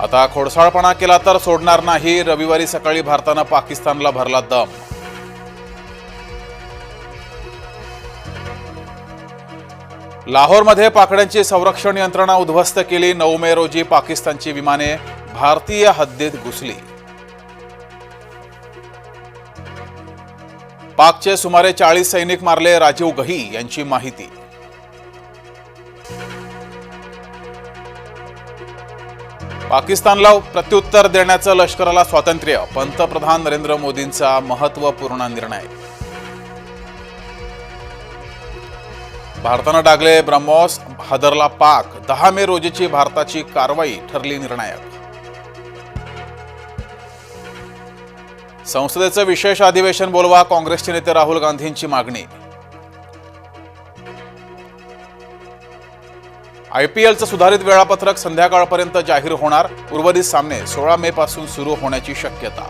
आता खोडसाळपणा केला तर सोडणार नाही. रविवारी सकाळी भारतानं पाकिस्तानला भरला दम. लाहोरमध्ये पाकड्यांची संरक्षण यंत्रणा उद्ध्वस्त केली. नऊ मे रोजी पाकिस्तानची विमाने भारतीय हद्दीत घुसली. पाकचे सुमारे चाळीस सैनिक मारले. राजीव गही यांची माहिती. पाकिस्तानला प्रत्युत्तर देण्याचं लष्कराला स्वातंत्र्य पंतप्रधान नरेंद्र मोदींचा महत्त्वपूर्ण निर्णय. भारतानं डागले ब्रह्मोस हादरला पाक दहा मे रोजीची भारताची कारवाई ठरली निर्णायक. संसदेचं विशेष अधिवेशन बोलवा काँग्रेसचे नेते राहुल गांधींची मागणी. आय पी एलचं सुधारित वेळापत्रक संध्याकाळपर्यंत जाहीर होणार. उर्वरित सामने सोळा मे पासून सुरू होण्याची शक्यता.